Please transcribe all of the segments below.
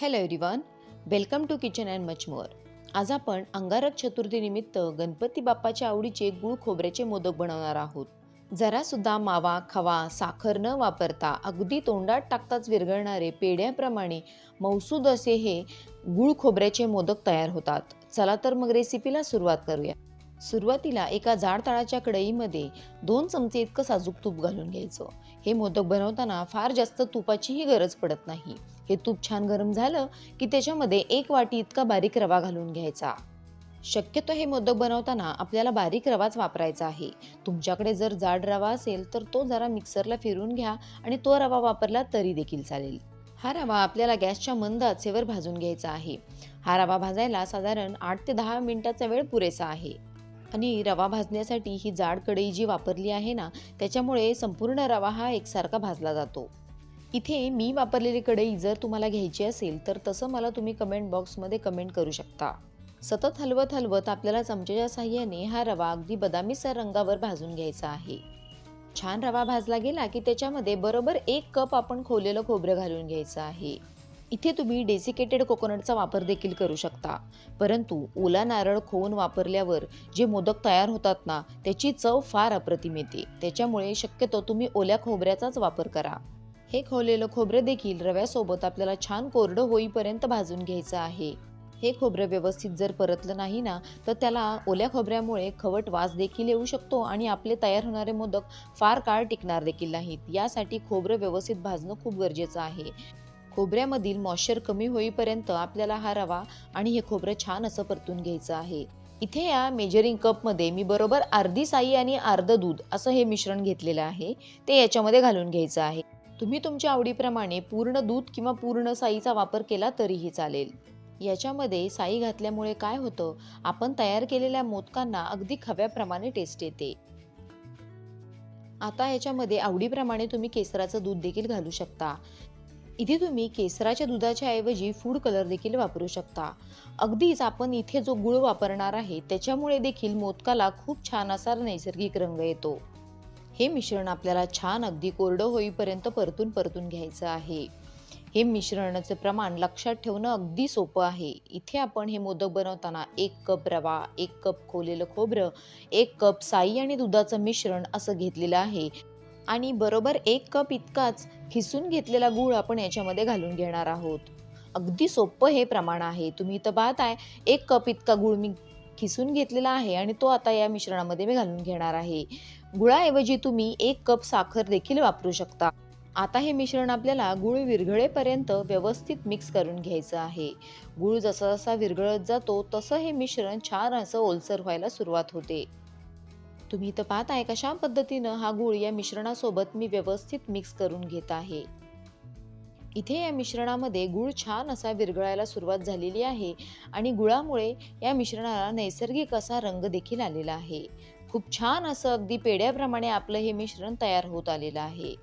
Hello everyone welcome to kitchen and much more आज आपण अंगारक चतुर्थीनिमित्त गणपती बाप्पाच्या आवडीचे गुळ खोबऱ्याचे मोदक बनवणार आहोत. जरासुद्धा मावा खवा साखर न वापरता अगदी तोंडात टाकताच विरघळणारे पेढ्याप्रमाणे मौसूद असे हे गुळ खोबऱ्याचे मोदक तयार होतात. चला तर मग रेसिपीला सुरुवात करूया. सुरुवातीला एका जाड तळाच्या कढईमध्ये दोन चमचे इतकं साजूक तूप घालून घ्यायचं. हे मोदक बनवताना फार जास्त तुपाचीही गरज पडत नाही. हे तूप छान गरम झालं की त्याच्यामध्ये एक वाटी इतका बारीक रवा घालून घ्यायचा. शक्यतो हे मोदक बनवताना आपल्याला बारीक रवाच वापरायचा आहे. तुमच्याकडे जर जाड रवा असेल तर तो जरा मिक्सरला फिरून घ्या आणि तो रवा वापरला तरी देखील चालेल. हा रवा आपल्याला गॅसच्या मंद आचेवर भाजून घ्यायचा आहे. हा रवा भाजायला साधारण आठ ते दहा मिनिटाचा वेळ पुरेसा आहे. आणि रवा भाजण्यासाठी ही जाड कढई जी वापरली आहे ना त्याच्यामुळे संपूर्ण रवा हा एकसारखा भाजला जातो. इथे मी वापरलेली कढई जर तुम्हाला घ्यायची असेल तर तसं मला तुम्ही कमेंट बॉक्समध्ये कमेंट करू शकता. सतत हलवत हलवत आपल्याला चमच्याच्या साह्याने हा रवा अगदी बदामीसर रंगावर भाजून घ्यायचा आहे. छान रवा भाजला गेला की त्याच्यामध्ये बरोबर एक कप आपण खोलेलं खोबरं घालून घ्यायचं आहे. इथे तुम्ही डेसिकेटेड कोकोनटचा वापर देखील करू शकता. परंतु ओला नारळ खोवून वापरल्यावर जे मोदक तयार होतात ना त्याची चव फार अप्रतिम येते. त्याच्यामुळे शक्यतो तुम्ही ओल्या खोबऱ्याचाच वापर करा. हे खोवलेलं खोबरं देखील रव्यासोबत आपल्याला छान कोरडं होईपर्यंत भाजून घ्यायचं आहे. हे खोबरं व्यवस्थित जर परतलं नाही ना तर त्याला ओल्या खोबऱ्यामुळे खवट वास देखील येऊ शकतो आणि आपले तयार होणारे मोदक फार काळ टिकणार देखील नाहीत. यासाठी खोबरं व्यवस्थित भाजणं खूप गरजेचं आहे. खोबऱ्यामधील मॉइश्चर कमी होईपर्यंत आपल्याला हा रवा आणि हे खोबरं छान असं परतून घ्यायचं आहे. इथे या मेजरिंग कपमध्ये मी बरोबर अर्धी साई आणि अर्ध दूध असं हे मिश्रण घेतलेलं आहे. ते याच्यामध्ये घालून घ्यायचं आहे. तुम्ही तुमच्या आवडीप्रमाणे पूर्ण दूध किंवा पूर्ण साईचा वापर केला तरीही चालेल. याच्यामध्ये साई घातल्यामुळे काय होतं? आपण तयार केलेल्या मोदकांना अगदी खव्याप्रमाणे टेस्ट येते. आता याच्यामध्ये आवडीप्रमाणे तुम्ही केसराचं दूध देखील घालू शकता. इथे तुम्ही केसराच्या दुधाच्या ऐवजी फूड कलर देखील वापरू शकता. अगदीच आपण इथे जो गुळ वापरणार आहे त्याच्यामुळे देखील मोदकाला खूप छान असा नैसर्गिक रंग येतो. हे मिश्रण आपल्याला छान अगदी कोरडं होईपर्यंत परतून परतून घ्यायचं आहे. हे मिश्रणाचं प्रमाण लक्षात ठेवणं अगदी सोपं आहे. इथे आपण हे मोदक बनवताना एक कप रवा एक कप खोलेलं खोबरं एक कप साई आणि दुधाचं मिश्रण असं घेतलेलं आहे. आणि बरोबर एक कप इतकाच खिसून घेतलेला गूळ आपण याच्यामध्ये घालून घेणार आहोत. अगदी सोपं हे प्रमाण आहे. तुम्ही इथं पाहताय एक कप इतका गूळ मी खिसून घेतलेला आहे आणि तो आता या मिश्रणामध्ये मी घालून घेणार आहे. गुळाऐवजी तुम्ही एक कप साखर देखील वापरू शकता. आता हे मिश्रण आपल्याला गुळ विरघळेपर्यंत व्यवस्थित मिक्स करून घ्यायचं आहे. गुळ जसा जसा विरघळत जातो तसं हे मिश्रण छान असं ओलसर व्हायला सुरुवात होते. तुम्ही इथं आहे कशा पद्धतीनं हा गूळ या मिश्रणासोबत मी व्यवस्थित मिक्स करून घेत आहे. इथे या मिश्रणामध्ये गूळ छान असा विरघळायला सुरुवात झालेली आहे आणि गुळामुळे या मिश्रणाला नैसर्गिक असा रंग देखील आलेला आहे. खूप छान असं अगदी पेढ्याप्रमाणे आपलं हे मिश्रण तयार होत आलेलं आहे.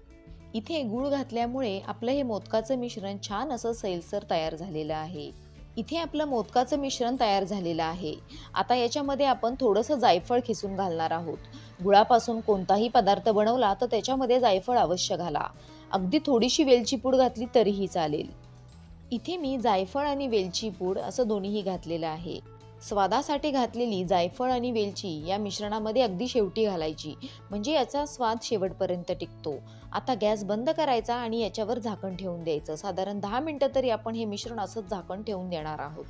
इथे गूळ घातल्यामुळे आपलं हे मोदकाचं मिश्रण छान असं सैलसर तयार झालेलं आहे. इथे आपलं मोदकाचं मिश्रण तयार झालेलं आहे. आता याच्यामध्ये आपण थोडंसं जायफळ खिसून घालणार आहोत. गुळापासून कोणताही पदार्थ बनवला तर त्याच्यामध्ये जायफळ अवश्य घाला. अगदी थोडीशी वेलची पूड घातली तरीही चालेल. इथे मी जायफळ आणि वेलची पूड असं दोन्हीही घातलेलं आहे. स्वादासाठी घातलेली जायफळ आणि वेलची या मिश्रणामध्ये अगदी शेवटी घालायची. म्हणजे याचा स्वाद शेवटपर्यंत टिकतो. आता गॅस बंद करायचा आणि याच्यावर झाकण ठेवून द्यायचं. साधारण दहा मिनटं तरी आपण हे मिश्रण असंच झाकण ठेवून देणार आहोत.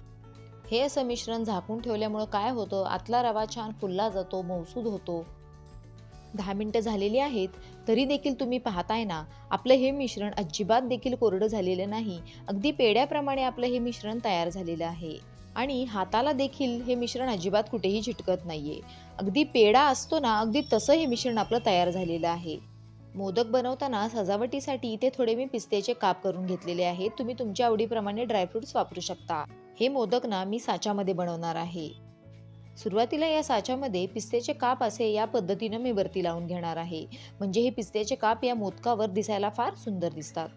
हे असं मिश्रण झाकून ठेवल्यामुळं काय होतं? आतला रवा छान फुलला जातो मौसूद होतो. दहा मिनटं झालेली आहेत तरी देखील तुम्ही पाहताय ना? आपलं हे मिश्रण अजिबात देखील कोरडं झालेलं नाही. अगदी पेड्याप्रमाणे आपलं हे मिश्रण तयार झालेलं आहे. आणि हाताला देखील हे मिश्रण अजिबात कुठेही चिटकत नाहीये. अगदी पेढा असतो ना अगदी तसं हे मिश्रण आपलं तयार झालेलं आहे. मोदक बनवताना सजावटीसाठी इथे थोडे मी पिस्त्याचे काप करून घेतलेले आहेत. तुम्ही तुमच्या आवडीप्रमाणे ड्रायफ्रुट्स वापरू शकता. हे मोदक ना मी साच्यामध्ये बनवणार आहे. सुरुवातीला या साच्यामध्ये पिस्त्याचे काप असे या पद्धतीनं मी वरती लावून घेणार आहे. म्हणजे हे पिस्त्याचे काप या मोदकावर दिसायला फार सुंदर दिसतात.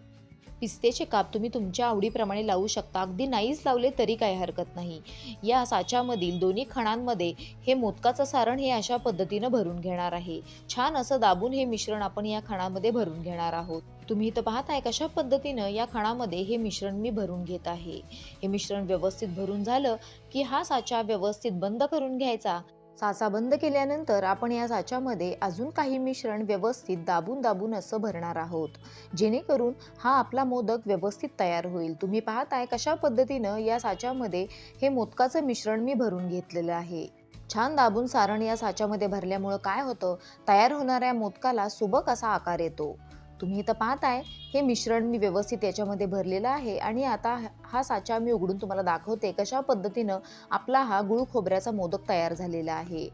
पिस्तेचे काप तुम्ही तुमच्या आवडीप्रमाणे लावू शकता. अगदी नाहीच लावले तरी काही हरकत नाही. या साच्यामधील दोन्ही खणांमध्ये हे मोदकाचं सारण हे अशा पद्धतीनं भरून घेणार आहे. छान असं दाबून हे मिश्रण आपण या खणामध्ये भरून घेणार आहोत. तुम्ही इथं पाहताय कशा पद्धतीनं या खणामध्ये हे मिश्रण मी भरून घेत आहे. हे मिश्रण व्यवस्थित भरून झालं की हा साचा व्यवस्थित बंद करून घ्यायचा. साचा बंद केल्यानंतर आपण या साच्यामध्ये अजून काही मिश्रण व्यवस्थित दाबून दाबून असं भरणार आहोत. जेणेकरून हा आपला मोदक व्यवस्थित तयार होईल. तुम्ही पाहताय कशा पद्धतीनं या साच्यामध्ये हे मोदकाचं मिश्रण मी भरून घेतलेलं आहे. छान दाबून सारण या साच्यामध्ये भरल्यामुळं काय होतं? तयार होणाऱ्या मोदकाला सुबक असा आकार येतो. तुम्ही इथं पाहताय. हे मिश्रण मी व्यवस्थित याच्यामध्ये भरलेलं आहे आणि आता हा साचा मी उघडून तुम्हाला दाखवते कशा पद्धतीनं आपला हा गुळ खोबऱ्याचा मोदक तयार झालेला आहे.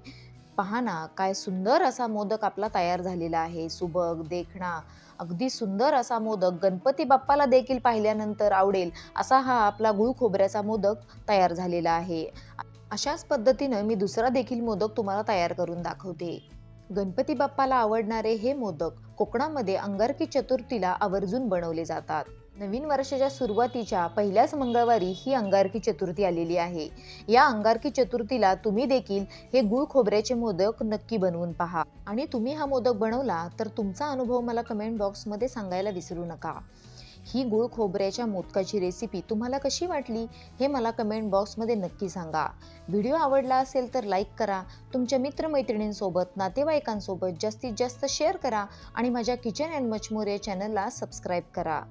पहा ना काय सुंदर असा मोदक आपला तयार झालेला आहे. सुबक देखणा अगदी सुंदर असा मोदक. गणपती बाप्पाला देखील पाहिल्यानंतर आवडेल असा हा आपला गुळ खोबऱ्याचा मोदक तयार झालेला आहे. अशाच पद्धतीनं मी दुसरा देखील मोदक तुम्हाला तयार करून दाखवते. गणपती बाप्पाला आवडणारे हे मोदक कोकणामध्ये अंगारकी चतुर्थीला आवर्जून बनवले जातात. नवीन वर्षाच्या सुरुवातीच्या पहिल्याच मंगळवारी ही अंगारकी चतुर्थी आलेली आहे. या अंगारकी चतुर्थीला तुम्ही देखील हे गुळ खोबऱ्याचे मोदक नक्की बनवून पहा. आणि तुम्ही हा मोदक बनवला तर तुमचा अनुभव मला कमेंट बॉक्समध्ये सांगायला विसरू नका. ही गुळ खोबऱ्याच्या मोदकाची रेसिपी तुम्हाला कशी वाटली हे मला कमेंट बॉक्समध्ये नक्की सांगा. व्हिडिओ आवडला असेल तर लाईक करा. तुमच्या मित्रमैत्रिणींसोबत नातेवाईकांसोबत जास्तीत जास्त शेअर करा आणि माझ्या किचन अँड मचमोर या चॅनलला सबस्क्राईब करा.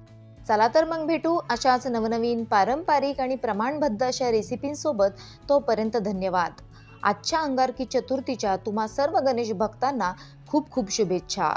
चला तर मग भेटू अशाच नवनवीन पारंपरिक आणि प्रमाणबद्ध अशा रेसिपींसोबत तोपर्यंत धन्यवाद. आजच्या अंगारकी चतुर्थीच्या तुम्हा सर्व गणेश भक्तांना खूप खूप शुभेच्छा.